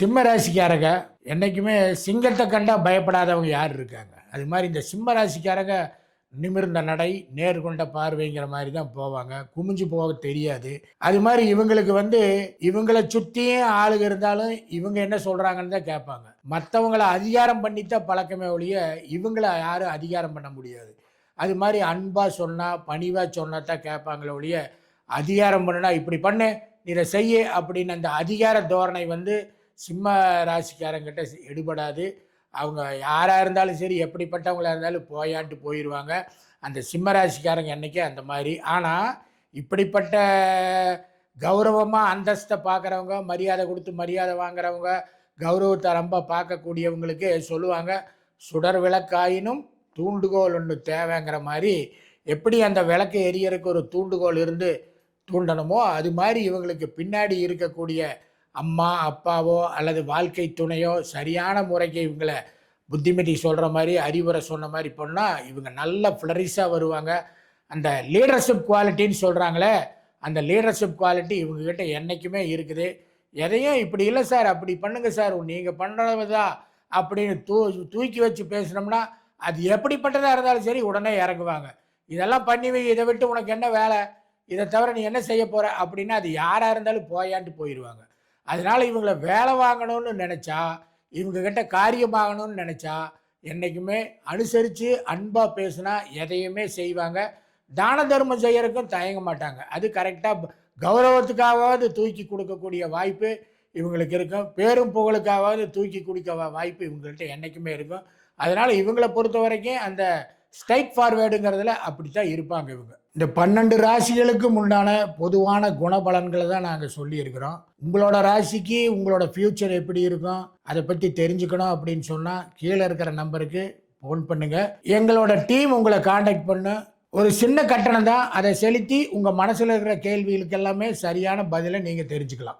சிம்ம ராசிக்காரங்க என்றைக்குமே சிங்கத்தை கண்டா பயப்படாதவங்க யார் இருக்காங்க? அது மாதிரி இந்த சிம்ம ராசிக்காரங்க நிமிர்ந்த நடை நேர்கொண்ட பார்வைங்கிற மாதிரி தான் போவாங்க. குமிஞ்சு போக தெரியாது. அது மாதிரி இவங்களுக்கு வந்து இவங்களை சுற்றியும் ஆளுங்க இருந்தாலும் இவங்க என்ன சொல்கிறாங்கன்னு தான் கேட்பாங்க. மற்றவங்கள அதிகாரம் பண்ணித்தான் பழக்கமே ஒழிய இவங்களை யாரும் அதிகாரம் பண்ண முடியாது. அது மாதிரி அன்பாக சொன்னால் பணிவாக சொன்னால் தான் கேட்பாங்களே ஒழிய அதிகாரம் பண்ணுனா இப்படி பண்ணு இதை செய்ய அப்படின்னு அந்த அதிகார தோரணை வந்து சிம்ம ராசிக்காரங்கிட்ட எடுபடாது. அவங்க யாராக இருந்தாலும் சரி எப்படிப்பட்டவங்களாக இருந்தாலும் போயான்ட்டு போயிடுவாங்க அந்த சிம்ம ராசிக்காரங்க என்றைக்கே அந்த மாதிரி. ஆனால் இப்படிப்பட்ட கௌரவமாக அந்தஸ்தை பார்க்குறவங்க மரியாதை கொடுத்து மரியாதை வாங்குறவங்க கௌரவத்தை ரொம்ப பார்க்கக்கூடியவங்களுக்கு சொல்லுவாங்க சுடர் விளக்காயினும் தூண்டுகோல் ஒன்று தேவைங்கிற மாதிரி எப்படி அந்த விளக்கு எரியறதுக்கு ஒரு தூண்டுகோல் இருந்து தூண்டணுமோ அது மாதிரி இவங்களுக்கு பின்னாடி இருக்கக்கூடிய அம்மா அப்பாவோ அல்லது வாழ்க்கை துணையோ சரியான முறைக்கு இவங்களை புத்திமதி சொல்கிற மாதிரி அறிவுரை சொன்ன மாதிரி பண்ணால் இவங்க நல்ல ஃப்ளரிஷாக வருவாங்க. அந்த லீடர்ஷிப் குவாலிட்டின்னு சொல்கிறாங்களே அந்த லீடர்ஷிப் குவாலிட்டி இவங்கக்கிட்ட என்றைக்குமே இருக்குது. எதையும் இப்படி இல்லை சார் அப்படி பண்ணுங்கள் சார் நீங்கள் பண்ணுறதா அப்படின்னு தூ தூக்கி வச்சு பேசினோம்னா அது எப்படிப்பட்டதாக இருந்தாலும் சரி உடனே இறங்குவாங்க. இதெல்லாம் பண்ணி வை இதை விட்டு உனக்கு என்ன வேலை? இதை தவிர நீ என்ன செய்ய போகிற அப்படின்னா அது யாராக இருந்தாலும் போயான்ட்டு போயிடுவாங்க அதனால் இவங்களை வேலை வாங்கணும்னு நினச்சா இவங்கக்கிட்ட காரியமாகணும்னு நினச்சா என்றைக்குமே அனுசரித்து அன்பாக பேசுனா எதையுமே செய்வாங்க. தான தர்மம் செய்யறதுக்கும் தயங்க மாட்டாங்க. அது கரெக்டாக கௌரவத்துக்காவது தூக்கி கொடுக்கக்கூடிய வாய்ப்பு இவங்களுக்கு இருக்கும். பேரும் புகழுக்காவது தூக்கி கொடுக்க வாய்ப்பு இவங்கள்ட்ட என்றைக்குமே இருக்கும். அதனால் இவங்களை பொறுத்த வரைக்கும் அந்த ஸ்ட்ரைட் ஃபார்வேர்டுங்கிறதுல அப்படித்தான் இருப்பாங்க இவங்க. இந்த பன்னெண்டு ராசிகளுக்கும் உண்டான பொதுவான குணபலன்களை தான் நாங்கள் சொல்லியிருக்கிறோம். உங்களோட ராசிக்கு உங்களோட ஃப்யூச்சர் எப்படி இருக்கும் அதை பற்றி தெரிஞ்சுக்கணும் அப்படின்னு சொன்னால் கீழே இருக்கிற நம்பருக்கு ஃபோன் பண்ணுங்கள் எங்களோட டீம் உங்களை காண்டாக்ட் பண்ணு. ஒரு சின்ன கட்டணம் தான். அதை செலுத்தி உங்கள் மனசில் இருக்கிற கேள்விகளுக்கு எல்லாமே சரியான பதிலை நீங்கள் தெரிஞ்சுக்கலாம்.